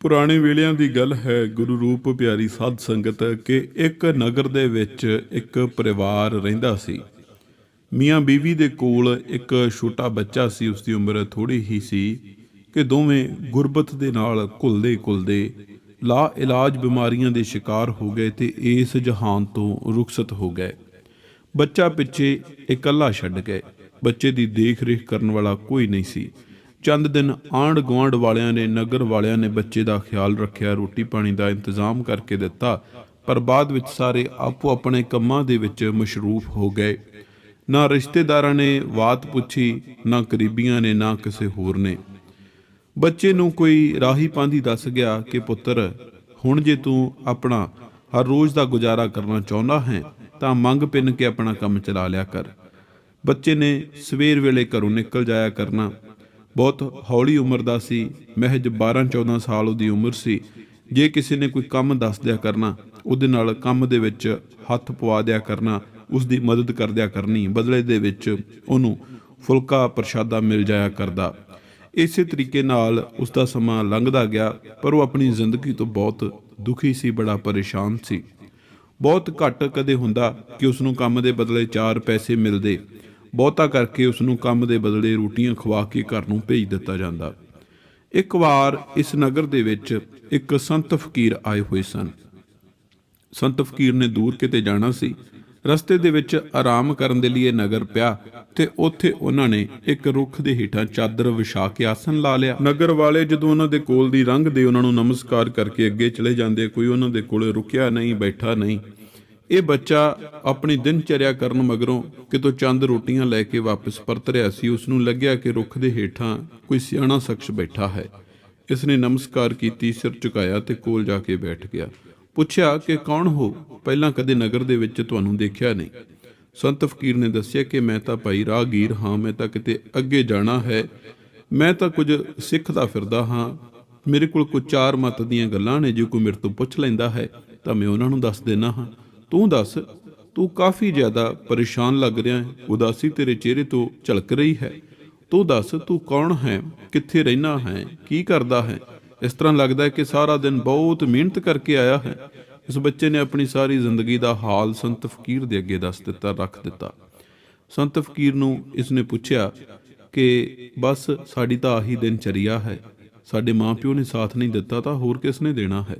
ਪੁਰਾਣੇ ਵੇਲਿਆਂ ਦੀ ਗੱਲ ਹੈ, ਗੁਰੂ ਰੂਪ ਪਿਆਰੀ ਸਾਧ ਸੰਗਤ, ਕਿ ਇੱਕ ਨਗਰ ਦੇ ਵਿੱਚ ਇੱਕ ਪਰਿਵਾਰ ਰਹਿੰਦਾ ਸੀ। ਮੀਆਂ ਬੀਵੀ ਦੇ ਕੋਲ ਇੱਕ ਛੋਟਾ ਬੱਚਾ ਸੀ ਉਸ ਦੀ ਉਮਰ ਥੋੜੀ ਹੀ ਸੀ ਕਿ ਦੋਵੇਂ ਗੁਰਬਤ ਦੇ ਨਾਲ ਘੁਲਦੇ ਘੁਲਦੇ ਲਾ ਇਲਾਜ ਬਿਮਾਰੀਆਂ ਦੇ ਸ਼ਿਕਾਰ ਹੋ ਗਏ ਤੇ ਇਸ ਜਹਾਨ ਤੋਂ ਰੁਖਸਤ ਹੋ ਗਏ। ਬੱਚਾ ਪਿੱਛੇ ਇਕੱਲਾ ਛੱਡ ਗਏ। ਬੱਚੇ ਦੀ ਦੇਖ-ਰੇਖ ਕਰਨ ਵਾਲਾ ਕੋਈ ਨਹੀਂ ਸੀ। ਚੰਦ ਦਿਨ ਆਂਢ ਗੁਆਂਢ ਵਾਲਿਆਂ ਨੇ, ਨਗਰ ਵਾਲਿਆਂ ਨੇ ਬੱਚੇ ਦਾ ਖਿਆਲ ਰੱਖਿਆ, ਰੋਟੀ ਪਾਣੀ ਦਾ ਇੰਤਜ਼ਾਮ ਕਰਕੇ ਦਿੱਤਾ, ਪਰ ਬਾਅਦ ਵਿੱਚ ਸਾਰੇ ਆਪੋ ਆਪਣੇ ਕੰਮਾਂ ਦੇ ਵਿੱਚ ਮਸ਼ਰੂਫ ਹੋ ਗਏ। ਨਾ ਰਿਸ਼ਤੇਦਾਰਾਂ ਨੇ ਬਾਤ ਪੁੱਛੀ, ਨਾ ਕਰੀਬੀਆਂ ਨੇ, ਨਾ ਕਿਸੇ ਹੋਰ ਨੇ। ਬੱਚੇ ਨੂੰ ਕੋਈ ਰਾਹੀ ਪਾਂਦੀ ਦੱਸ ਗਿਆ ਕਿ, ਪੁੱਤਰ, ਹੁਣ ਜੇ ਤੂੰ ਆਪਣਾ ਹਰ ਰੋਜ਼ ਦਾ ਗੁਜ਼ਾਰਾ ਕਰਨਾ ਚਾਹੁੰਦਾ ਹੈ, ਤਾਂ ਮੰਗ ਪਿੰਨ ਕੇ ਆਪਣਾ ਕੰਮ ਚਲਾ ਲਿਆ ਕਰ। ਬੱਚੇ ਨੇ ਸਵੇਰ ਵੇਲੇ ਘਰੋਂ ਨਿਕਲ ਜਾਇਆ ਕਰਨਾ। ਬਹੁਤ ਹੌਲੀ ਉਮਰ ਦਾ ਸੀ, ਮਹਿਜ 12-14 ਸਾਲ ਉਹਦੀ ਉਮਰ ਸੀ। ਜੇ ਕਿਸੇ ਨੇ ਕੋਈ ਕੰਮ ਦੱਸ ਦਿਆ ਕਰਨਾ, ਉਹਦੇ ਨਾਲ ਕੰਮ ਦੇ ਵਿੱਚ ਹੱਥ ਪਵਾ ਦਿਆ ਕਰਨਾ ਉਸ ਦੀ ਮਦਦ ਕਰ ਦਿਆ ਕਰਨੀ, ਬਦਲੇ ਦੇ ਵਿੱਚ ਉਹਨੂੰ ਫੁਲਕਾ ਪ੍ਰਸ਼ਾਦਾ ਮਿਲ ਜਾਇਆ ਕਰਦਾ। ਇਸੇ ਤਰੀਕੇ ਨਾਲ ਉਸ ਦਾ ਸਮਾਂ ਲੰਘਦਾ ਗਿਆ, ਪਰ ਉਹ ਆਪਣੀ ਜ਼ਿੰਦਗੀ ਤੋਂ ਬਹੁਤ ਦੁਖੀ ਸੀ, ਬੜਾ ਪਰੇਸ਼ਾਨ ਸੀ। ਬਹੁਤ ਘੱਟ ਕਦੇ ਹੁੰਦਾ ਕਿ ਉਸ ਨੂੰ ਕੰਮ ਦੇ ਬਦਲੇ 4 ਪੈਸੇ ਮਿਲਦੇ। ਬਹੁਤਾ ਕਰਕੇ ਉਸ ਨੂੰ ਕੰਮ ਦੇ ਬਦਲੇ ਰੋਟੀਆਂ ਖਵਾ ਕੇ ਘਰ ਨੂੰ ਭੇਜ ਦਿੱਤਾ ਜਾਂਦਾ। ਇੱਕ ਵਾਰ ਇਸ ਨਗਰ ਦੇ ਵਿੱਚ ਇੱਕ ਸੰਤ ਫਕੀਰ ਆਏ ਹੋਏ ਸਨ। ਸੰਤ ਫਕੀਰ ਨੇ ਦੂਰ ਕਿਤੇ ਜਾਣਾ ਸੀ। ਰਸਤੇ ਦੇ ਵਿੱਚ ਆਰਾਮ ਕਰਨ ਦੇ ਲਈ ਇਹ ਨਗਰ ਪਿਆ ਤੇ ਉੱਥੇ ਉਹਨਾਂ ਨੇ ਇੱਕ ਰੁੱਖ ਦੇ ਹੇਠਾਂ ਚਾਦਰ ਵਿਛਾ ਕੇ ਆਸਨ ਲਾ ਲਿਆ। ਨਗਰ ਵਾਲੇ ਜਦੋਂ ਉਹਨਾਂ ਦੇ ਕੋਲ ਦੀ ਰੰਗ ਦੇ ਉਹਨਾਂ ਨੂੰ ਨਮਸਕਾਰ ਕਰਕੇ ਅੱਗੇ ਚਲੇ ਜਾਂਦੇ, ਕੋਈ ਉਹਨਾਂ ਦੇ ਕੋਲੇ ਰੁਕਿਆ ਨਹੀਂ, ਬੈਠਾ ਨਹੀਂ। ਇਹ ਬੱਚਾ ਆਪਣੀ ਦਿਨਚਰਿਆ ਕਰਨ ਮਗਰੋਂ ਕਿਤੋਂ ਚੰਦ ਰੋਟੀਆਂ ਲੈ ਕੇ ਵਾਪਸ ਪਰਤ ਰਿਹਾ ਸੀ ਉਸ ਨੂੰ ਲੱਗਿਆ ਕਿ ਰੁੱਖ ਦੇ ਹੇਠਾਂ ਕੋਈ ਸਿਆਣਾ ਸ਼ਖਸ ਬੈਠਾ ਹੈ। ਇਸ ਨੇ ਨਮਸਕਾਰ ਕੀਤੀ, ਸਿਰ ਝੁਕਾਇਆ ਤੇ ਕੋਲ ਜਾ ਕੇ ਬੈਠ ਗਿਆ। ਪੁੱਛਿਆ ਕਿ ਕੌਣ ਹੋ? ਪਹਿਲਾਂ ਕਦੇ ਨਗਰ ਦੇ ਵਿੱਚ ਤੁਹਾਨੂੰ ਦੇਖਿਆ ਨਹੀਂ। ਸੰਤ ਫਕੀਰ ਨੇ ਦੱਸਿਆ ਕਿ ਮੈਂ ਤਾਂ ਭਾਈ ਰਾਹਗੀਰ ਹਾਂ, ਮੈਂ ਤਾਂ ਕਿਤੇ ਅੱਗੇ ਜਾਣਾ ਹੈ। ਮੈਂ ਤਾਂ ਕੁਝ ਸਿੱਖਦਾ ਫਿਰਦਾ ਹਾਂ। ਮੇਰੇ ਕੋਲ ਕੋਈ ਚਾਰ ਮਤ ਦੀਆਂ ਗੱਲਾਂ ਨੇ, ਜੇ ਕੋਈ ਮੇਰੇ ਤੋਂ ਪੁੱਛ ਲੈਂਦਾ ਹੈ ਤਾਂ ਮੈਂ ਉਹਨਾਂ ਨੂੰ ਦੱਸ ਦੇਣਾ ਹਾਂ। ਤੂੰ ਦੱਸ, ਤੂੰ ਕਾਫੀ ਜ਼ਿਆਦਾ ਪਰੇਸ਼ਾਨ ਲੱਗ ਰਿਹਾ ਹੈ, ਉਦਾਸੀ ਤੇਰੇ ਚਿਹਰੇ ਤੋਂ ਝਲਕ ਰਹੀ ਹੈ। ਤੂੰ ਦੱਸ, ਤੂੰ ਕੌਣ ਹੈ, ਕਿੱਥੇ ਰਹਿਣਾ ਹੈ, ਕੀ ਕਰਦਾ ਹੈ? ਇਸ ਤਰ੍ਹਾਂ ਲੱਗਦਾ ਹੈ ਕਿ ਸਾਰਾ ਦਿਨ ਬਹੁਤ ਮਿਹਨਤ ਕਰਕੇ ਆਇਆ ਹੈ। ਇਸ ਬੱਚੇ ਨੇ ਆਪਣੀ ਸਾਰੀ ਜ਼ਿੰਦਗੀ ਦਾ ਹਾਲ ਸੰਤ ਫਕੀਰ ਦੇ ਅੱਗੇ ਦੱਸ ਦਿੱਤਾ, ਰੱਖ ਦਿੱਤਾ। ਸੰਤ ਫਕੀਰ ਨੂੰ ਇਸ ਨੇ ਪੁੱਛਿਆ ਕਿ ਬਸ ਸਾਡੀ ਤਾਂ ਆਹੀ ਦਿਨ ਚਰੀਆ ਹੈ, ਸਾਡੇ ਮਾਪਿਓ ਨੇ ਸਾਥ ਨਹੀਂ ਦਿੱਤਾ ਤਾਂ ਹੋਰ ਕਿਸ ਨੇ ਦੇਣਾ ਹੈ?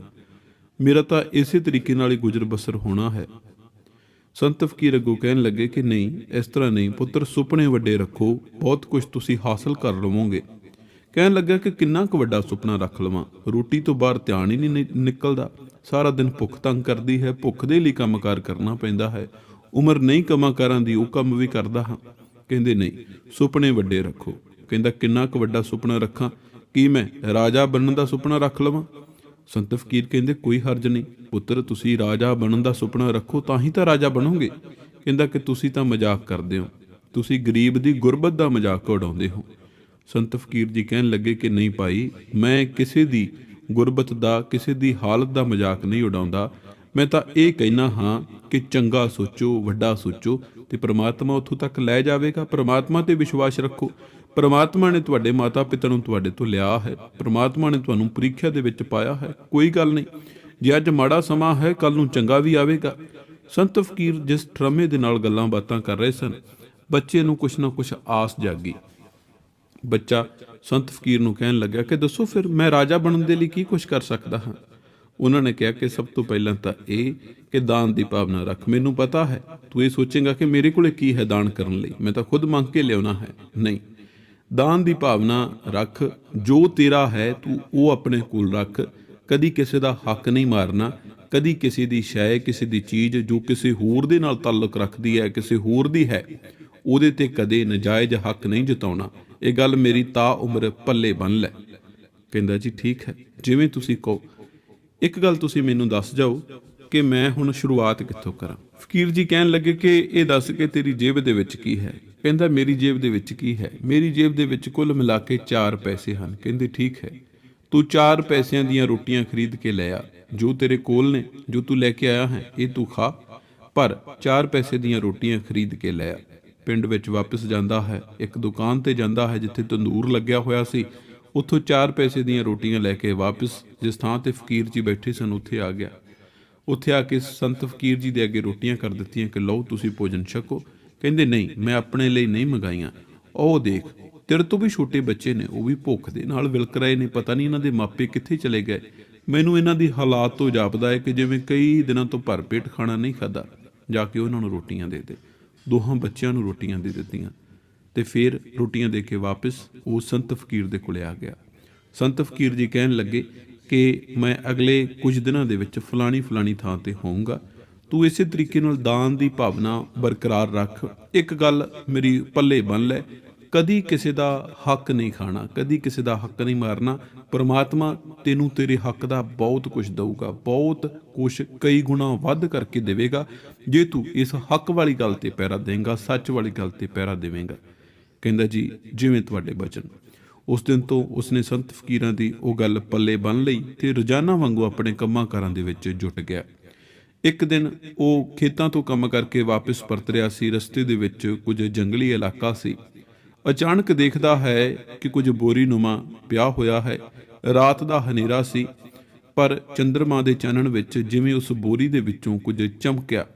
ਮੇਰਾ ਤਾਂ ਇਸੇ ਤਰੀਕੇ ਨਾਲ ਹੀ ਗੁਜ਼ਰ ਬਸਰ ਹੋਣਾ ਹੈ। ਸੰਤ ਫਕੀਰ ਅੱਗੋਂ ਕਹਿਣ ਲੱਗੇ ਕਿ ਨਹੀਂ, ਇਸ ਤਰ੍ਹਾਂ ਨਹੀਂ, ਪੁੱਤਰ ਸੁਪਨੇ ਵੱਡੇ ਰੱਖੋ, ਬਹੁਤ ਕੁਝ ਤੁਸੀਂ ਹਾਸਲ ਕਰ ਲਵੋਗੇ। ਕਹਿਣ ਲੱਗਾ ਕਿ ਕਿੰਨਾ ਕੁ ਵੱਡਾ ਸੁਪਨਾ ਰੱਖ ਲਵਾਂ, ਰੋਟੀ ਤੋਂ ਬਾਹਰ ਧਿਆਨ ਹੀ ਨਹੀਂ ਨਿਕਲਦਾ। ਸਾਰਾ ਦਿਨ ਭੁੱਖ ਤੰਗ ਕਰਦੀ ਹੈ, ਭੁੱਖ ਦੇ ਲਈ ਕੰਮਕਾਰ ਕਰਨਾ ਪੈਂਦਾ ਹੈ। ਉਮਰ ਨਹੀਂ ਕੰਮਾਂ ਕਾਰਾਂ ਦੀ, ਉਹ ਕੰਮ ਵੀ ਕਰਦਾ ਹਾਂ। ਕਹਿੰਦੇ ਨਹੀਂ, ਸੁਪਨੇ ਵੱਡੇ ਰੱਖੋ। ਕਹਿੰਦਾ ਕਿੰਨਾ ਕੁ ਵੱਡਾ ਸੁਪਨਾ ਰੱਖਾਂ, ਕੀ ਮੈਂ ਰਾਜਾ ਬਣਨ ਦਾ ਸੁਪਨਾ ਰੱਖ ਲਵਾਂ? ਸੰਤ ਫਕੀਰ ਕਹਿੰਦੇ, ਕੋਈ ਹਰਜ ਨਹੀਂ। ਪੁੱਤਰ, ਤੁਸੀਂ ਰਾਜਾ ਬਣਨ ਦਾ ਸੁਪਨਾ ਰੱਖੋ, ਤਾਂ ਹੀ ਤਾਂ ਰਾਜਾ ਬਣੋਗੇ। ਕਹਿੰਦਾ ਕਿ ਤੁਸੀਂ ਤਾਂ ਮਜ਼ਾਕ ਕਰਦੇ ਹੋ। ਤੁਸੀਂ ਗਰੀਬ ਦੀ ਗੁਰਬਤ ਦਾ ਮਜ਼ਾਕ ਉਡਾਉਂਦੇ ਹੋ। ਸੰਤ ਫਕੀਰ ਜੀ ਕਹਿਣ ਲੱਗੇ ਕਿ, ਨਹੀਂ ਭਾਈ, ਮੈਂ ਕਿਸੇ ਦੀ ਗੁਰਬਤ ਦਾ, ਕਿਸੇ ਦੀ ਹਾਲਤ ਦਾ ਮਜ਼ਾਕ ਨਹੀਂ ਉਡਾਉਂਦਾ। ਮੈਂ ਤਾਂ ਇਹ ਕਹਿਣਾ ਹਾਂ ਕਿ ਚੰਗਾ ਸੋਚੋ, ਵੱਡਾ ਸੋਚੋ ਤੇ ਪ੍ਰਮਾਤਮਾ ਉੱਥੋਂ ਤੱਕ ਲੈ ਜਾਵੇਗਾ। ਪ੍ਰਮਾਤਮਾ ਤੇ ਵਿਸ਼ਵਾਸ ਰੱਖੋ। ਪਰਮਾਤਮਾ ਨੇ ਤੁਹਾਡੇ ਮਾਤਾ ਪਿਤਾ ਨੂੰ ਤੁਹਾਡੇ ਤੋਂ ਲਿਆ ਹੈ। ਪਰਮਾਤਮਾ ਨੇ ਤੁਹਾਨੂੰ ਪ੍ਰੀਖਿਆ ਦੇ ਵਿੱਚ ਪਾਇਆ ਹੈ। ਕੋਈ ਗੱਲ ਨਹੀਂ। ਜੇ ਅੱਜ ਮਾੜਾ ਸਮਾਂ ਹੈ ਕੱਲ ਨੂੰ ਚੰਗਾ ਵੀ ਆਵੇਗਾ। ਸੰਤ ਫਕੀਰ ਜਿਸ ਠਰਮੇ ਦੇ ਨਾਲ ਗੱਲਾਂ ਬਾਤਾਂ ਕਰ ਰਹੇ ਸਨ, ਬੱਚੇ ਨੂੰ ਕੁਛ ਨਾ ਕੁਛ ਆਸ ਜਾਗੀ। ਬੱਚਾ ਸੰਤ ਫਕੀਰ ਨੂੰ ਕਹਿਣ ਲੱਗਾ ਕਿ ਦੱਸੋ ਫਿਰ ਮੈਂ ਰਾਜਾ ਬਣਨ ਦੇ ਲਈ ਕੀ ਕੁਛ ਕਰ ਸਕਦਾ ਹਾਂ? ਉਹਨਾਂ ਨੇ ਕਿਹਾ ਕਿ ਸਭ ਤੋਂ ਪਹਿਲਾਂ ਤਾਂ ਇਹ ਕਿ ਦਾਨ ਦੀ ਭਾਵਨਾ ਰੱਖ। ਮੈਨੂੰ ਪਤਾ ਹੈ, ਤੂੰ ਇਹ ਸੋਚੇਗਾ ਕਿ ਮੇਰੇ ਕੋਲੇ ਕੀ ਹੈ ਦਾਨ ਕਰਨ ਲਈ। ਮੈਂ ਤਾਂ ਖੁਦ ਮੰਗ ਕੇ ਲਿਆਉਣਾ ਹੈ। ਨਹੀਂ। ਦਾਨ ਦੀ ਭਾਵਨਾ ਰੱਖ, ਜੋ ਤੇਰਾ ਹੈ ਤੂੰ ਉਹ ਆਪਣੇ ਕੋਲ ਰੱਖ। ਕਦੀ ਕਿਸੇ ਦਾ ਹੱਕ ਨਹੀਂ ਮਾਰਨਾ, ਕਦੀ ਕਿਸੇ ਦੀ ਸ਼ੈ, ਕਿਸੇ ਦੀ ਚੀਜ਼ ਜੋ ਕਿਸੇ ਹੋਰ ਦੇ ਨਾਲ ਤਾਲੁਕ ਰੱਖਦੀ ਹੈ, ਕਿਸੇ ਹੋਰ ਦੀ ਹੈ, ਉਹਦੇ ਤੇ ਕਦੇ ਨਜਾਇਜ਼ ਹੱਕ ਨਹੀਂ ਜਤਾਉਣਾ। ਇਹ ਗੱਲ ਮੇਰੀ ਤਾ ਉਮਰ ਪੱਲੇ ਬੰਨ ਲੈ। ਕਹਿੰਦਾ, ਜੀ ਠੀਕ ਹੈ, ਜਿਵੇਂ ਤੁਸੀਂ ਕਹੋ। ਇੱਕ ਗੱਲ ਤੁਸੀਂ ਮੈਨੂੰ ਦੱਸ ਜਾਓ ਕਿ ਮੈਂ ਹੁਣ ਸ਼ੁਰੂਆਤ ਕਿੱਥੋਂ ਕਰਾਂ? ਫਕੀਰ ਜੀ ਕਹਿਣ ਲੱਗੇ ਕਿ ਇਹ ਦੱਸ ਕੇ ਤੇਰੀ ਜੇਬ ਦੇ ਵਿੱਚ ਕੀ ਹੈ? ਕਹਿੰਦਾ, ਮੇਰੀ ਜੇਬ ਦੇ ਵਿੱਚ ਕੀ ਹੈ? ਮੇਰੀ ਜੇਬ ਦੇ ਵਿੱਚ ਕੁੱਲ ਮਿਲਾ ਕੇ 4 ਪੈਸੇ ਹਨ। ਕਹਿੰਦੇ, ਠੀਕ ਹੈ। ਤੂੰ 4 ਪੈਸਿਆਂ ਦੀਆਂ ਰੋਟੀਆਂ ਖਰੀਦ ਕੇ ਲੈ ਆ। ਜੋ ਤੇਰੇ ਕੋਲ ਨੇ, ਜੋ ਤੂੰ ਲੈ ਕੇ ਆਇਆ ਹੈ, ਇਹ ਤੂੰ ਖਾ। ਪਰ 4 ਪੈਸੇ ਦੀਆਂ ਰੋਟੀਆਂ ਖਰੀਦ ਕੇ ਲੈ ਆ। ਪਿੰਡ ਵਿੱਚ ਵਾਪਸ ਜਾਂਦਾ ਹੈ। ਇੱਕ ਦੁਕਾਨ ਤੇ ਜਾਂਦਾ ਹੈ, ਜਿੱਥੇ ਤੰਦੂਰ ਲੱਗਿਆ ਹੋਇਆ ਸੀ। ਉੱਥੋਂ 4 ਪੈਸੇ ਦੀਆਂ ਰੋਟੀਆਂ ਲੈ ਕੇ ਵਾਪਸ, ਜਿਸ ਥਾਂ ਤੇ ਫਕੀਰ ਜੀ ਬੈਠੇ ਸਨ, ਉੱਥੇ ਆ ਗਿਆ। ਉੱਥੇ ਆ ਕੇ ਸੰਤ ਫਕੀਰ ਜੀ ਦੇ ਅੱਗੇ ਰੋਟੀਆਂ ਕਰ ਦਿੱਤੀਆਂ ਕਿ ਲਓ, ਤੁਸੀਂ ਭੋਜਨ ਛਕੋ। ਕਹਿੰਦੇ, ਨਹੀਂ, ਮੈਂ ਆਪਣੇ ਲਈ ਨਹੀਂ ਮੰਗਾਈਆਂ। ਉਹ ਦੇਖ, ਤੇਰੇ ਤੋਂ ਵੀ ਛੋਟੇ ਬੱਚੇ ਨੇ, ਉਹ ਵੀ ਭੁੱਖ ਦੇ ਨਾਲ ਵਿਲਕ ਰਹੇ ਨੇ, ਪਤਾ ਨਹੀਂ ਇਹਨਾਂ ਦੇ ਮਾਪੇ ਕਿੱਥੇ ਚਲੇ ਗਏ। ਮੈਨੂੰ ਇਹਨਾਂ ਦੀ ਹਾਲਾਤ ਤੋਂ ਜਾਪਦਾ ਹੈ ਕਿ ਜਿਵੇਂ ਕਈ ਦਿਨਾਂ ਤੋਂ ਭਰਪੇਟ ਖਾਣਾ ਨਹੀਂ ਖਾਦਾ ਜਾ ਕੇ ਉਹਨਾਂ ਨੂੰ ਰੋਟੀਆਂ ਦੇ ਦੇ ਦੋਹਾਂ ਬੱਚਿਆਂ ਨੂੰ ਰੋਟੀਆਂ ਦੇ ਦਿੱਤੀਆਂ। ਤੇ ਫਿਰ ਰੋਟੀਆਂ ਦੇ ਕੇ ਵਾਪਸ ਉਹ ਸੰਤ ਫਕੀਰ ਦੇ ਕੋਲੇ ਆ ਗਿਆ। ਸੰਤ ਫਕੀਰ ਜੀ ਕਹਿਣ ਲੱਗੇ ਕਿ ਮੈਂ ਅਗਲੇ ਕੁਝ ਦਿਨਾਂ ਦੇ ਵਿੱਚ ਫਲਾਣੀ ਫਲਾਣੀ ਥਾਂ ਤੇ ਹੋਊਂਗਾ। ਤੂੰ ਇਸੇ ਤਰੀਕੇ ਨਾਲ ਦਾਨ ਦੀ ਭਾਵਨਾ ਬਰਕਰਾਰ ਰੱਖ। ਇੱਕ ਗੱਲ ਮੇਰੀ ਪੱਲੇ ਬੰਨ ਲੈ। ਕਦੀ ਕਿਸੇ ਦਾ ਹੱਕ ਨਹੀਂ ਖਾਣਾ, ਕਦੀ ਕਿਸੇ ਦਾ ਹੱਕ ਨਹੀਂ ਮਾਰਨਾ। ਪਰਮਾਤਮਾ ਤੈਨੂੰ ਤੇਰੇ ਹੱਕ ਦਾ ਬਹੁਤ ਕੁਝ ਦਊਗਾ, ਬਹੁਤ ਕੁਝ ਕਈ ਗੁਣਾ ਵੱਧ ਕਰਕੇ ਦੇਵੇਗਾ। ਜੇ ਤੂੰ ਇਸ ਹੱਕ ਵਾਲੀ ਗੱਲ ਤੇ ਪਹਿਰਾ ਦੇਂਗਾ ਸੱਚ ਵਾਲੀ ਗੱਲ ਤੇ ਪਹਿਰਾ ਦੇਵੇਂਗਾ। ਕਹਿੰਦਾ ਜੀ, ਜਿਵੇਂ ਤੁਹਾਡੇ ਬਚਨ। ਉਸ ਦਿਨ ਤੋਂ ਉਸਨੇ ਸੰਤ ਫਕੀਰਾਂ ਦੀ ਉਹ ਗੱਲ ਪੱਲੇ ਬੰਨ ਲਈ ਤੇ ਰੋਜ਼ਾਨਾ ਵਾਂਗੂ ਆਪਣੇ ਕੰਮਾਂ ਕਾਰਾਂ ਦੇ ਵਿੱਚ ਜੁਟ ਗਿਆ। ਇੱਕ ਦਿਨ ਉਹ ਖੇਤਾਂ ਤੋਂ ਕੰਮ ਕਰਕੇ ਵਾਪਸ ਪਰਤ ਰਿਹਾ ਸੀ। ਰਸਤੇ ਦੇ ਵਿੱਚ ਕੁਝ ਜੰਗਲੀ ਇਲਾਕਾ ਸੀ। ਅਚਾਨਕ ਦੇਖਦਾ ਹੈ ਕਿ ਕੁਝ ਬੋਰੀ ਨੁਮਾ ਪਿਆ ਹੋਇਆ ਹੈ। ਰਾਤ ਦਾ ਹਨੇਰਾ ਸੀ, ਪਰ ਚੰ드ਰਮਾ ਦੇ ਚਾਨਣ ਵਿੱਚ ਜਿਵੇਂ ਉਸ ਬੋਰੀ ਦੇ ਵਿੱਚੋਂ ਕੁਝ ਚਮਕਿਆ।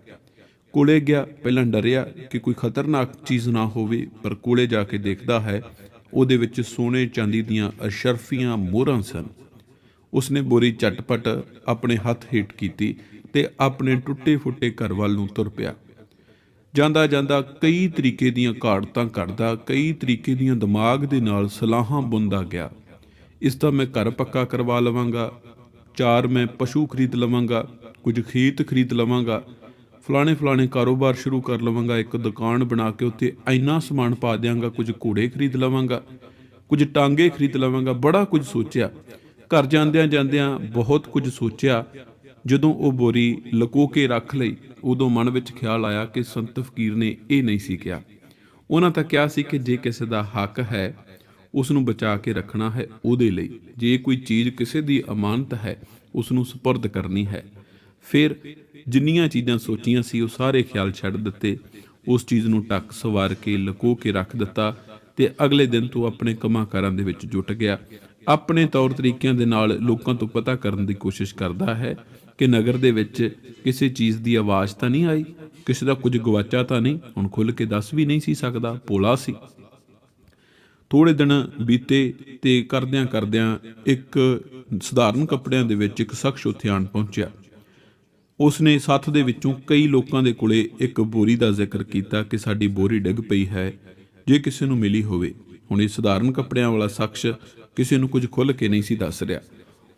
ਕੋਲੇ ਗਿਆ, ਪਹਿਲਾਂ ਡਰਿਆ ਕਿ ਕੋਈ ਖਤਰਨਾਕ ਚੀਜ਼ ਨਾ ਹੋਵੇ, ਪਰ ਕੋਲੇ ਜਾ ਕੇ ਦੇਖਦਾ ਹੈ, ਉਹਦੇ ਵਿੱਚ ਸੋਨੇ ਚਾਂਦੀ ਦੀਆਂ ਅਸ਼ਰਫੀਆਂ ਮੋਹਰਾਂ ਸਨ। ਉਸਨੇ ਬੋਰੀ ਝਟਪਟ ਆਪਣੇ ਹੱਥ ਹੇਠ ਕੀਤੀ ਤੇ ਆਪਣੇ ਟੁੱਟੇ ਫੁੱਟੇ ਘਰ ਵੱਲ ਨੂੰ ਤੁਰ ਪਿਆ। ਜਾਂਦਾ ਜਾਂਦਾ ਕਈ ਤਰੀਕੇ ਦੀਆਂ ਘਾੜਤਾਂ ਕਰਦਾ ਕਈ ਤਰੀਕੇ ਦੀਆਂ ਦਿਮਾਗ ਦੇ ਨਾਲ ਸਲਾਹਾਂ ਬੁੰਦਾ ਗਿਆ। ਇਸ ਦਾ ਮੈਂ ਘਰ ਪੱਕਾ ਕਰਵਾ ਲਵਾਂਗਾ, ਚਾਰ ਮੈਂ ਪਸ਼ੂ ਖਰੀਦ ਲਵਾਂਗਾ, ਕੁਝ ਖੇਤ ਖਰੀਦ ਲਵਾਂਗਾ ਫਲਾਣੇ ਫਲਾਣੇ ਕਾਰੋਬਾਰ ਸ਼ੁਰੂ ਕਰ ਲਵਾਂਗਾ, ਇੱਕ ਦੁਕਾਨ ਬਣਾ ਕੇ ਉੱਤੇ ਇੰਨਾ ਸਮਾਨ ਪਾ ਦਿਆਂਗਾ, ਕੁਝ ਘੋੜੇ ਖਰੀਦ ਲਵਾਂਗਾ, ਕੁਝ ਟਾਂਗੇ ਖਰੀਦ ਲਵਾਂਗਾ, ਬੜਾ ਕੁਝ ਸੋਚਿਆ। ਘਰ ਜਾਂਦਿਆਂ ਜਾਂਦਿਆਂ ਬਹੁਤ ਕੁਝ ਸੋਚਿਆ ਜਦੋਂ ਉਹ ਬੋਰੀ ਲਕੋ ਕੇ ਰੱਖ ਲਈ, ਉਦੋਂ ਮਨ ਵਿੱਚ ਖਿਆਲ ਆਇਆ ਕਿ ਸੰਤ ਫਕੀਰ ਨੇ ਇਹ ਨਹੀਂ ਸੀ ਕਿਹਾ। ਉਹਨਾਂ ਤਾਂ ਕਿਹਾ ਸੀ ਕਿ ਜੇ ਕਿਸੇ ਦਾ ਹੱਕ ਹੈ ਉਸ ਨੂੰ ਬਚਾ ਕੇ ਰੱਖਣਾ ਹੈ ਉਹਦੇ ਲਈ। ਜੇ ਕੋਈ ਚੀਜ਼ ਕਿਸੇ ਦੀ ਅਮਾਨਤ ਹੈ ਉਸ ਨੂੰ ਸਪੁਰਦ ਕਰਨੀ ਹੈ। ਫਿਰ ਜਿੰਨੀਆਂ ਚੀਜ਼ਾਂ ਸੋਚੀਆਂ ਸੀ, ਉਹ ਸਾਰੇ ਖਿਆਲ ਛੱਡ ਦਿੱਤੇ। ਉਸ ਚੀਜ਼ ਨੂੰ ਟੱਕ ਸਵਾਰ ਕੇ ਲਕੋ ਕੇ ਰੱਖ ਦਿੱਤਾ ਤੇ ਅਗਲੇ ਦਿਨ ਤੋਂ ਆਪਣੇ ਕੰਮਾਂ ਕਾਰਾਂ ਦੇ ਵਿੱਚ ਜੁਟ ਗਿਆ। ਆਪਣੇ ਤੌਰ ਤਰੀਕਿਆਂ ਦੇ ਨਾਲ ਲੋਕਾਂ ਤੋਂ ਪਤਾ ਕਰਨ ਦੀ ਕੋਸ਼ਿਸ਼ ਕਰਦਾ ਹੈ ਕਿ ਨਗਰ ਦੇ ਵਿੱਚ ਕਿਸੇ ਚੀਜ਼ ਦੀ ਆਵਾਜ਼ ਤਾਂ ਨਹੀਂ ਆਈ? ਕਿਸੇ ਦਾ ਕੁਝ ਗਵਾਚਾ ਤਾਂ ਨਹੀਂ? ਹੁਣ ਖੁੱਲ ਕੇ ਦੱਸ ਵੀ ਨਹੀਂ ਸੀ ਸਕਦਾ, ਭੋਲਾ ਸੀ। ਥੋੜੇ ਦਿਨ ਬੀਤੇ ਤੇ ਕਰਦਿਆਂ ਕਰਦਿਆਂ ਇੱਕ ਸਧਾਰਨ ਕੱਪੜਿਆਂ ਦੇ ਵਿੱਚ ਇੱਕ ਸ਼ਖਸ ਉੱਥੇ ਆਣ ਪਹੁੰਚਿਆ। ਉਸਨੇ ਸੱਥ ਦੇ ਵਿੱਚੋਂ ਕਈ ਲੋਕਾਂ ਦੇ ਕੋਲੇ ਇੱਕ ਬੋਰੀ ਦਾ ਜ਼ਿਕਰ ਕੀਤਾ ਕਿ ਸਾਡੀ ਬੋਰੀ ਡਿੱਗ ਪਈ ਹੈ, ਜੇ ਕਿਸੇ ਨੂੰ ਮਿਲੀ ਹੋਵੇ। ਹੁਣ ਇਹ ਸਧਾਰਨ ਕੱਪੜਿਆਂ ਵਾਲਾ ਸ਼ਖਸ ਕਿਸੇ ਨੂੰ ਕੁਝ ਖੁੱਲ ਕੇ ਨਹੀਂ ਸੀ ਦੱਸ ਰਿਹਾ।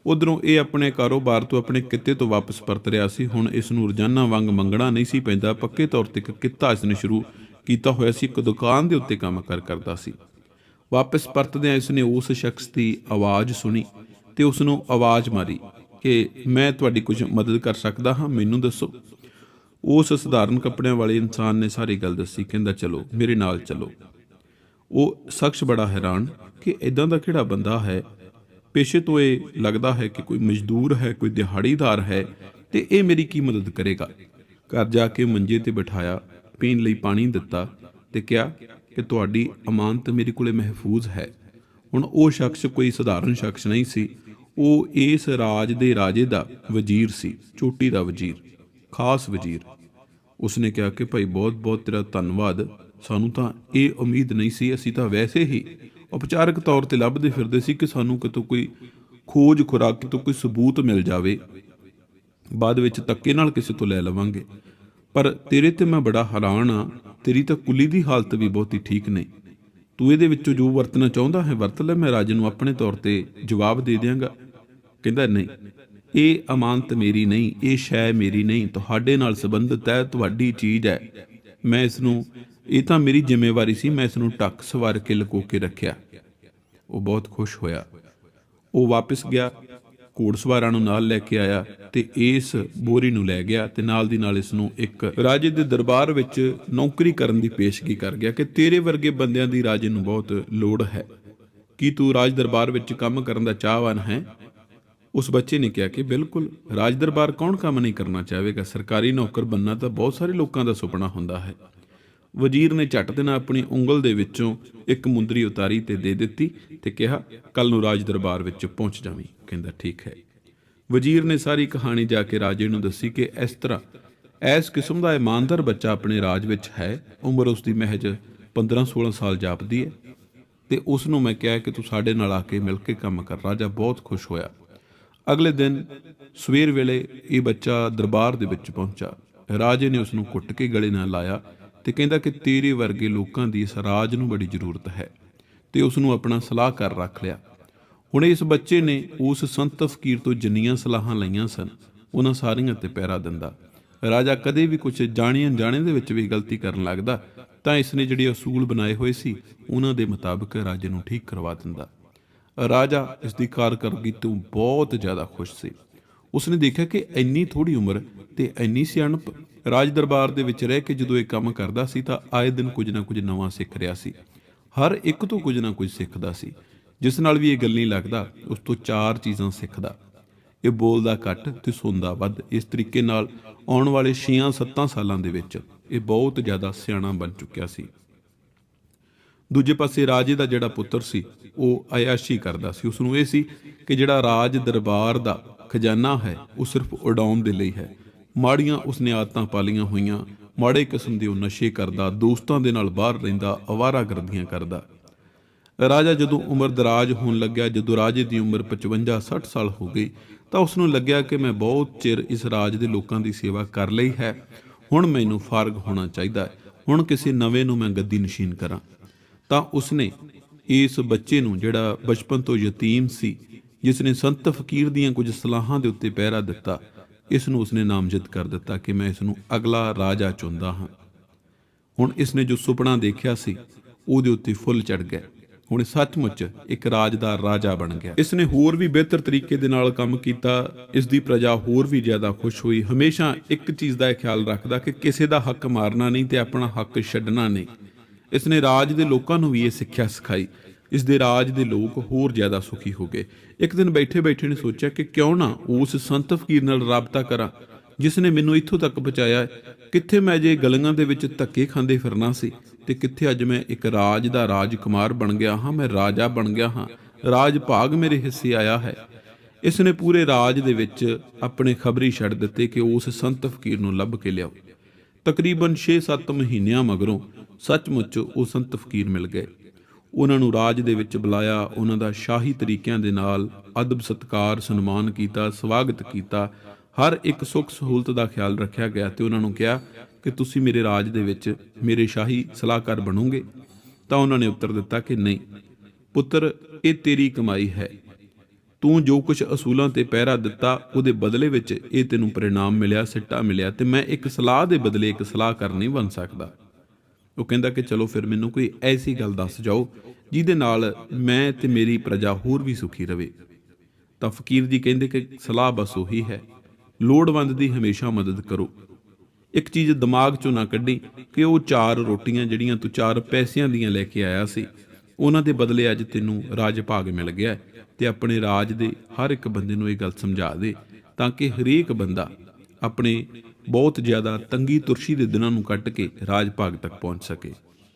ਉਧਰੋਂ ਇਹ ਆਪਣੇ ਕਾਰੋਬਾਰ ਤੋਂ ਆਪਣੇ ਕਿੱਤੇ ਤੋਂ ਵਾਪਸ ਪਰਤ ਰਿਹਾ ਸੀ। ਹੁਣ ਇਸ ਨੂੰ ਰੋਜ਼ਾਨਾ ਵਾਂਗ ਮੰਗਣਾ ਨਹੀਂ ਸੀ ਪੈਂਦਾ। ਪੱਕੇ ਤੌਰ ਤੇ ਇੱਕ ਕਿੱਤਾ ਇਸ ਨੇ ਸ਼ੁਰੂ ਕੀਤਾ ਹੋਇਆ ਸੀ। ਇੱਕ ਦੁਕਾਨ ਦੇ ਉੱਤੇ ਕੰਮ ਕਰ ਕਰਦਾ ਸੀ। ਵਾਪਸ ਪਰਤਦਿਆਂ ਇਸ ਨੇ ਉਸ ਸ਼ਖਸ ਦੀ ਆਵਾਜ਼ ਸੁਣੀ ਤੇ ਉਸ ਨੂੰ ਆਵਾਜ਼ ਮਾਰੀ ਕਿ ਮੈਂ ਤੁਹਾਡੀ ਕੁਝ ਮਦਦ ਕਰ ਸਕਦਾ ਹਾਂ, ਮੈਨੂੰ ਦੱਸੋ। ਉਸ ਸਧਾਰਨ ਕੱਪੜਿਆਂ ਵਾਲੇ ਇਨਸਾਨ ਨੇ ਸਾਰੀ ਗੱਲ ਦੱਸੀ। ਕਹਿੰਦਾ, ਚਲੋ, ਮੇਰੇ ਨਾਲ ਚਲੋ। ਉਹ ਸ਼ਖਸ ਬੜਾ ਹੈਰਾਨ ਕਿ ਇਦਾਂ ਦਾ ਕਿਹੜਾ ਬੰਦਾ ਹੈ ਪੇਸ਼ੇ ਤੋਂ ਇਹ ਲੱਗਦਾ ਹੈ ਕਿ ਕੋਈ ਮਜ਼ਦੂਰ ਹੈ, ਕੋਈ ਦਿਹਾੜੀਦਾਰ ਹੈ ਤੇ ਇਹ ਮੇਰੀ ਕੀ ਮਦਦ ਕਰੇਗਾ? ਘਰ ਜਾ ਕੇ ਮੰਜੇ ਤੇ ਬਿਠਾਇਆ, ਪੀਣ ਲਈ ਪਾਣੀ ਦਿੱਤਾ ਤੇ ਕਿਹਾ ਕਿ ਤੁਹਾਡੀ ਅਮਾਨਤ ਮੇਰੇ ਕੋਲੇ ਮਹਿਫੂਜ਼ ਹੈ। ਹੁਣ ਉਹ ਸ਼ਖਸ ਕੋਈ ਸਧਾਰਨ ਸ਼ਖਸ ਨਹੀਂ ਸੀ, ਉਹ ਇਸ ਰਾਜ ਦੇ ਰਾਜੇ ਦਾ ਵਜ਼ੀਰ ਸੀ, ਚੋਟੀ ਦਾ ਵਜ਼ੀਰ, ਖਾਸ ਵਜ਼ੀਰ। ਉਸਨੇ ਕਿਹਾ ਕਿ ਭਾਈ ਬਹੁਤ ਬਹੁਤ ਤੇਰਾ ਧੰਨਵਾਦ, ਸਾਨੂੰ ਤਾਂ ਇਹ ਉਮੀਦ ਨਹੀਂ ਸੀ, ਅਸੀਂ ਤਾਂ ਵੈਸੇ ਹੀ ਉਪਚਾਰਕ ਤੌਰ ਤੇ ਲੱਭਦੇ ਫਿਰਦੇ ਸੀ ਕਿ ਸਾਨੂੰ ਕਿਤੋਂ ਕੋਈ ਖੋਜ ਖੁਰਾਕ, ਕਿਤੋਂ ਕੋਈ ਸਬੂਤ ਮਿਲ ਜਾਵੇ। ਬਾਅਦ ਵਿੱਚ ਧੱਕੇ ਨਾਲ ਕਿਸੇ ਤੋਂ ਲੈ ਲਵਾਂਗੇ। ਪਰ ਤੇਰੇ ਤੇ ਮੈਂ ਬੜਾ ਹੈਰਾਨ ਆ। ਤੇਰੀ ਤਾਂ ਕੁਲੀ ਦੀ ਹਾਲਤ ਵੀ ਬਹੁਤੀ ਠੀਕ ਨਹੀਂ। ਤੂੰ ਇਹਦੇ ਵਿੱਚੋਂ ਜੋ ਵਰਤਣਾ ਚਾਹੁੰਦਾ ਹੈ ਵਰਤ ਲੈ, ਮੈਂ ਰਾਜੇ ਨੂੰ ਆਪਣੇ ਤੌਰ ਤੇ ਜਵਾਬ ਦੇ ਦਿਆਂਗਾ। ਕਹਿੰਦਾ, ਨਹੀਂ, ਇਹ ਅਮਾਨਤ ਮੇਰੀ ਨਹੀਂ, ਇਹ ਸ਼ੈ ਮੇਰੀ ਨਹੀਂ। ਤੁਹਾਡੇ ਨਾਲ ਸੰਬੰਧਿਤ ਹੈ, ਤੁਹਾਡੀ ਚੀਜ਼ ਹੈ। ਮੈਂ ਇਸ ਨੂੰ ਇਹ ਤਾਂ ਮੇਰੀ ਜ਼ਿੰਮੇਵਾਰੀ ਸੀ, ਮੈਂ ਇਸ ਨੂੰ ਟੱਕ ਸਵਾਰ ਕੇ ਲੁਕੋ ਕੇ ਰੱਖਿਆ। ਉਹ ਬਹੁਤ ਖੁਸ਼ ਹੋਇਆ। ਉਹ ਵਾਪਸ ਗਿਆ, ਘੋੜਸਵਾਰਾਂ ਨੂੰ ਨਾਲ ਲੈ ਕੇ ਆਇਆ ਤੇ ਇਸ ਬੋਰੀ ਨੂੰ ਲੈ ਗਿਆ ਤੇ ਨਾਲ ਦੀ ਨਾਲ ਇਸ ਨੂੰ ਇੱਕ ਰਾਜੇ ਦੇ ਦਰਬਾਰ ਵਿੱਚ ਨੌਕਰੀ ਕਰਨ ਦੀ ਪੇਸ਼ਗੀ ਕਰ ਗਿਆ ਕਿ ਤੇਰੇ ਵਰਗੇ ਬੰਦਿਆਂ ਦੀ ਰਾਜੇ ਨੂੰ ਬਹੁਤ ਲੋੜ ਹੈ। ਕੀ ਤੂੰ ਰਾਜ ਦਰਬਾਰ ਵਿੱਚ ਕੰਮ ਕਰਨ ਦਾ ਚਾਹਵਾਨ ਹੈ? ਉਸ ਬੱਚੇ ਨੇ ਕਿਹਾ ਕਿ ਬਿਲਕੁਲ, ਰਾਜ ਦਰਬਾਰ ਕੌਣ ਕੰਮ ਨਹੀਂ ਕਰਨਾ ਚਾਹੇਗਾ ਸਰਕਾਰੀ ਨੌਕਰ ਬੰਨਾ ਤਾਂ ਬਹੁਤ ਸਾਰੇ ਲੋਕਾਂ ਦਾ ਸੁਪਨਾ ਹੁੰਦਾ ਹੈ। ਵਜ਼ੀਰ ਨੇ ਝੱਟ ਦੇ ਨਾਲ ਆਪਣੀ ਉਂਗਲ ਦੇ ਵਿੱਚੋਂ ਇੱਕ ਮੁੰਦਰੀ ਉਤਾਰੀ ਤੇ ਦੇ ਦਿੱਤੀ ਤੇ ਕਿਹਾ ਕੱਲ ਨੂੰ ਰਾਜ ਦਰਬਾਰ ਵਿੱਚ ਪਹੁੰਚ ਜਾਵੀਂ, ਕਹਿੰਦਾ, ਠੀਕ ਹੈ। ਵਜ਼ੀਰ ਨੇ ਸਾਰੀ ਕਹਾਣੀ ਜਾ ਕੇ ਰਾਜੇ ਨੂੰ ਦੱਸੀ ਕਿ ਇਸ ਤਰ੍ਹਾਂ, ਇਸ ਕਿਸਮ ਦਾ ਇਮਾਨਦਾਰ ਬੱਚਾ ਆਪਣੇ ਰਾਜ ਵਿੱਚ ਹੈ, ਉਮਰ ਉਸ ਦੀ ਮਹਿਜ 15-16 ਸਾਲ ਜਾਪਦੀ ਹੈ ਤੇ ਉਸ ਨੂੰ ਮੈਂ ਕਿਹਾ ਕਿ ਤੂੰ ਸਾਡੇ ਨਾਲ ਆ ਕੇ ਮਿਲ ਕੇ ਕੰਮ ਕਰ, ਰਾਜਾ ਬਹੁਤ ਖੁਸ਼ ਹੋਇਆ। ਅਗਲੇ ਦਿਨ ਸਵੇਰ ਵੇਲੇ ਇਹ ਬੱਚਾ ਦਰਬਾਰ ਦੇ ਵਿੱਚ ਪਹੁੰਚਾ। ਰਾਜੇ ਨੇ ਉਸ ਨੂੰ ਕੁੱਟ ਕੇ ਗਲੇ ਨਾਲ ਲਾਇਆ ਤੇ ਕਹਿੰਦਾ ਕਿ ਤੇਰੇ ਵਰਗੇ ਲੋਕਾਂ ਦੀ ਇਸ ਰਾਜ ਨੂੰ ਬੜੀ ਜ਼ਰੂਰਤ ਹੈ ਤੇ ਉਸ ਨੂੰ ਆਪਣਾ ਸਲਾਹਕਾਰ ਰੱਖ ਲਿਆ। ਹੁਣ ਇਸ ਬੱਚੇ ਨੇ ਉਸ ਸੰਤ ਫਕੀਰ ਤੋਂ ਜਿੰਨੀਆਂ ਸਲਾਹਾਂ ਲਈਆਂ ਸਨ, ਉਹਨਾਂ ਸਾਰੀਆਂ ਤੇ ਪਹਿਰਾ ਦਿੰਦਾ। ਰਾਜਾ ਕਦੇ ਵੀ ਕੁਝ ਜਾਣੀਆਂ ਜਾਣੇ ਦੇ ਵਿੱਚ ਵੀ ਗਲਤੀ ਕਰਨ ਲੱਗਦਾ, ਤਾਂ ਇਸ ਨੇ ਜਿਹੜੇ ਅਸੂਲ ਬਣਾਏ ਹੋਏ ਸੀ, ਉਹਨਾਂ ਦੇ ਮੁਤਾਬਕ ਰਾਜੇ ਨੂੰ ਠੀਕ ਕਰਵਾ ਦਿੰਦਾ। ਰਾਜਾ ਇਸ ਦੀ ਕਾਰਗਰਦਗੀ ਤੋਂ ਬਹੁਤ ਜ਼ਿਆਦਾ ਖੁਸ਼ ਸੀ। ਉਸਨੇ ਦੇਖਿਆ ਕਿ ਇੰਨੀ ਥੋੜੀ ਉਮਰ ਤੇ ਇੰਨੀ ਸਿਆਣਪ ਰਾਜ ਦਰਬਾਰ ਦੇ ਵਿੱਚ ਰਹਿ ਕੇ ਜਦੋਂ ਇਹ ਕੰਮ ਕਰਦਾ ਸੀ ਤਾਂ ਆਏ ਦਿਨ ਕੁਝ ਨਾ ਕੁਝ ਨਵਾਂ ਸਿੱਖ ਰਿਹਾ ਸੀ। ਹਰ ਇੱਕ ਤੋਂ ਕੁਝ ਨਾ ਕੁਝ ਸਿੱਖਦਾ ਸੀ। ਜਿਸ ਨਾਲ ਵੀ ਇਹ ਗੱਲ ਨਹੀਂ ਲੱਗਦਾ, ਉਸ ਤੋਂ ਚਾਰ ਚੀਜ਼ਾਂ ਸਿੱਖਦਾ। ਇਹ ਬੋਲਦਾ ਘੱਟ ਤੇ ਸੁਣਦਾ ਵੱਧ। ਇਸ ਤਰੀਕੇ ਨਾਲ ਆਉਣ ਵਾਲੇ 6-7 ਸਾਲਾਂ ਦੇ ਵਿੱਚ ਇਹ ਬਹੁਤ ਜ਼ਿਆਦਾ ਸਿਆਣਾ ਬਣ ਚੁੱਕਿਆ ਸੀ। ਦੂਜੇ ਪਾਸੇ ਰਾਜੇ ਦਾ ਜਿਹੜਾ ਪੁੱਤਰ ਸੀ, ਉਹ ਆਇਆਸ਼ੀ ਕਰਦਾ ਸੀ। ਉਸ ਨੂੰ ਇਹ ਸੀ ਕਿ ਜਿਹੜਾ ਰਾਜ ਦਰਬਾਰ ਦਾ ਖਜ਼ਾਨਾ ਹੈ, ਉਹ ਸਿਰਫ ਉਡਾਉਣ ਦੇ ਲਈ ਹੈ। ਮਾੜੀਆਂ ਉਸਨੇ ਆਦਤਾਂ ਪਾਲੀਆਂ ਹੋਈਆਂ, ਮਾੜੇ ਕਿਸਮ ਦੇ ਉਹ ਨਸ਼ੇ ਕਰਦਾ, ਦੋਸਤਾਂ ਦੇ ਨਾਲ ਬਾਹਰ ਰਹਿੰਦਾ ਅਵਾਰਾਗਰਦੀਆਂ ਕਰਦਾ। ਰਾਜਾ ਜਦੋਂ ਉਮਰ ਦਰਾਜ ਹੋਣ ਲੱਗਿਆ, ਜਦੋਂ ਰਾਜੇ ਦੀ ਉਮਰ 55 60 ਸਾਲ ਹੋ ਗਈ, ਤਾਂ ਉਸ ਨੂੰ ਲੱਗਿਆ ਕਿ ਮੈਂ ਬਹੁਤ ਚਿਰ ਇਸ ਰਾਜ ਦੇ ਲੋਕਾਂ ਦੀ ਸੇਵਾ ਕਰ ਲਈ ਹੈ। ਹੁਣ ਮੈਨੂੰ ਫਾਰਗ ਹੋਣਾ ਚਾਹੀਦਾ ਹੈ। ਹੁਣ ਕਿਸੇ ਨਵੇਂ ਨੂੰ ਮੈਂ ਗੱਦੀ ਨਸ਼ੀਨ ਕਰਾਂ। ਤਾਂ ਉਸਨੇ ਇਸ ਬੱਚੇ ਨੂੰ, ਜਿਹੜਾ ਬਚਪਨ ਤੋਂ ਯਤੀਮ ਸੀ ਜਿਸ ਨੇ ਸੰਤ ਫਕੀਰ ਦੀਆਂ ਕੁਝ ਸਲਾਹਾਂ ਦੇ ਉੱਤੇ ਪਹਿਰਾ ਦਿੱਤਾ ਇਸ ਨੂੰ ਉਸਨੇ ਨਾਮਜ਼ਦ ਕਰ ਦਿੱਤਾ ਕਿ ਮੈਂ ਇਸ ਨੂੰ ਅਗਲਾ ਰਾਜਾ ਚੁਣਦਾ ਹਾਂ। ਹੁਣ ਇਸ ਨੇ ਜੋ ਸੁਪਨਾ ਦੇਖਿਆ ਸੀ, ਉਹਦੇ ਉੱਤੇ ਫੁੱਲ ਚੜ ਗਿਆ। ਹੁਣ ਸੱਚਮੁੱਚ ਇੱਕ ਰਾਜ ਦਾ ਰਾਜਾ ਬਣ ਗਿਆ। ਇਸ ਨੇ ਹੋਰ ਵੀ ਬਿਹਤਰ ਤਰੀਕੇ ਦੇ ਨਾਲ ਕੰਮ ਕੀਤਾ। ਇਸ ਦੀ ਪ੍ਰਜਾ ਹੋਰ ਵੀ ਜ਼ਿਆਦਾ ਖੁਸ਼ ਹੋਈ। ਹਮੇਸ਼ਾ ਇੱਕ ਚੀਜ਼ ਦਾ ਇਹ ਖਿਆਲ ਰੱਖਦਾ ਕਿ ਕਿਸੇ ਦਾ ਹੱਕ ਮਾਰਨਾ ਨਹੀਂ ਤੇ ਆਪਣਾ ਹੱਕ ਛੱਡਣਾ ਨਹੀਂ। ਇਸ ਨੇ ਰਾਜ ਦੇ ਲੋਕਾਂ ਨੂੰ ਵੀ ਇਹ ਸਿੱਖਿਆ ਸਿਖਾਈ। ਇਸ ਦੇ ਰਾਜ ਦੇ ਲੋਕ ਹੋਰ ਜ਼ਿਆਦਾ ਸੁਖੀ ਹੋ ਗਏ। ਇੱਕ ਦਿਨ ਬੈਠੇ ਬੈਠੇ ਨੇ ਸੋਚਿਆ ਕਿ ਕਿਉਂ ਨਾ ਉਸ ਸੰਤ ਫਕੀਰ ਨਾਲ ਰਾਬਤਾ ਕਰਾਂ, ਜਿਸ ਨੇ ਮੈਨੂੰ ਇੱਥੋਂ ਤੱਕ ਪਹੁੰਚਾਇਆ, ਕਿੱਥੇ ਮੈਂ ਜੇ ਗਲੀਆਂ ਦੇ ਵਿੱਚ ਧੱਕੇ ਖਾਂਦੇ ਫਿਰਨਾ ਸੀ ਤੇ ਕਿੱਥੇ ਅੱਜ ਮੈਂ ਇੱਕ ਰਾਜ ਦਾ ਰਾਜਕੁਮਾਰ ਬਣ ਗਿਆ ਹਾਂ, ਮੈਂ ਰਾਜਾ ਬਣ ਗਿਆ ਹਾਂ। ਰਾਜ ਭਾਗ ਮੇਰੇ ਹਿੱਸੇ ਆਇਆ ਹੈ। ਇਸ ਨੇ ਪੂਰੇ ਰਾਜ ਦੇ ਵਿੱਚ ਆਪਣੇ ਖਬਰੀ ਛੱਡ ਦਿੱਤੇ ਕਿ ਉਸ ਸੰਤ ਫਕੀਰ ਨੂੰ ਲੱਭ ਕੇ ਲਿਆਓ। ਤਕਰੀਬਨ 6-7 ਮਹੀਨਿਆਂ ਮਗਰੋਂ ਸੱਚਮੁੱਚ ਉਹ ਸੰਤ ਫਕੀਰ ਮਿਲ ਗਏ। ਉਹਨਾਂ ਨੂੰ ਰਾਜ ਦੇ ਵਿੱਚ ਬੁਲਾਇਆ, ਉਹਨਾਂ ਦਾ ਸ਼ਾਹੀ ਤਰੀਕਿਆਂ ਦੇ ਨਾਲ ਅਦਬ, ਸਤਕਾਰ, ਸਨਮਾਨ ਕੀਤਾ, ਸਵਾਗਤ ਕੀਤਾ। ਹਰ ਇੱਕ ਸੁੱਖ ਸਹੂਲਤ ਦਾ ਖਿਆਲ ਰੱਖਿਆ ਗਿਆ ਤੇ ਉਹਨਾਂ ਨੂੰ ਕਿਹਾ ਕਿ ਤੁਸੀਂ ਮੇਰੇ ਰਾਜ ਦੇ ਵਿੱਚ ਮੇਰੇ ਸ਼ਾਹੀ ਸਲਾਹਕਾਰ ਬਣੋਗੇ। ਤਾਂ ਉਹਨਾਂ ਨੇ ਉੱਤਰ ਦਿੱਤਾ ਕਿ ਨਹੀਂ, ਪੁੱਤਰ, ਇਹ ਤੇਰੀ ਕਮਾਈ ਹੈ। ਤੂੰ ਜੋ ਕੁਝ ਅਸੂਲਾਂ ਤੇ ਪਹਿਰਾ ਦਿੱਤਾ, ਉਹਦੇ ਬਦਲੇ ਵਿੱਚ ਇਹ ਤੈਨੂੰ ਪ੍ਰਣਾਮ ਮਿਲਿਆ, ਸਿੱਟਾ ਮਿਲਿਆ ਤੇ ਮੈਂ ਇੱਕ ਸਲਾਹ ਦੇ ਬਦਲੇ ਇੱਕ ਸਲਾਹਕਾਰ ਨਹੀਂ ਬਣ ਸਕਦਾ। ਉਹ ਕਹਿੰਦਾ ਕਿ ਚਲੋ ਫਿਰ ਮੈਨੂੰ ਕੋਈ ਐਸੀ ਗੱਲ ਦੱਸ ਜਾਓ ਜਿਹਦੇ ਨਾਲ ਮੈਂ ਤੇ ਮੇਰੀ ਪ੍ਰਜਾ ਹੋਰ ਵੀ ਸੁਖੀ ਰਵੇ। ਤਾਂ ਫਕੀਰ ਜੀ ਕਹਿੰਦੇ ਕਿ ਸਲਾਹ ਬਸ ਉਹੀ ਹੈ। ਲੋੜਵੰਦ ਦੀ ਹਮੇਸ਼ਾ ਮਦਦ ਕਰੋ। ਇੱਕ ਚੀਜ਼ ਦਿਮਾਗ ਚੋਂ ਨਾ ਕੱਢੀ ਕਿ ਉਹ ਚਾਰ ਰੋਟੀਆਂ ਜਿਹੜੀਆਂ ਤੂੰ ਚਾਰ ਪੈਸਿਆਂ ਦੀਆਂ ਲੈ ਕੇ ਆਇਆ ਸੀ, ਉਹਨਾਂ ਦੇ ਬਦਲੇ ਅੱਜ ਤੈਨੂੰ ਰਾਜ ਭਾਗ ਮਿਲ ਗਿਆ ਹੈ ਤੇ ਆਪਣੇ ਰਾਜ ਦੇ ਹਰ ਇੱਕ ਬੰਦੇ ਨੂੰ ਇਹ ਗੱਲ ਸਮਝਾ ਦੇ ਤਾਂ ਕਿ ਹਰੇਕ ਬੰਦਾ ਆਪਣੇ ਬਹੁਤ ਜ਼ਿਆਦਾ ਤੰਗੀ ਤੁਰਸ਼ੀ ਦੇ ਦਿਨਾਂ ਨੂੰ ਕੱਟ ਕੇ ਰਾਜ ਭਾਗ ਤੱਕ ਪਹੁੰਚ ਸਕੇ।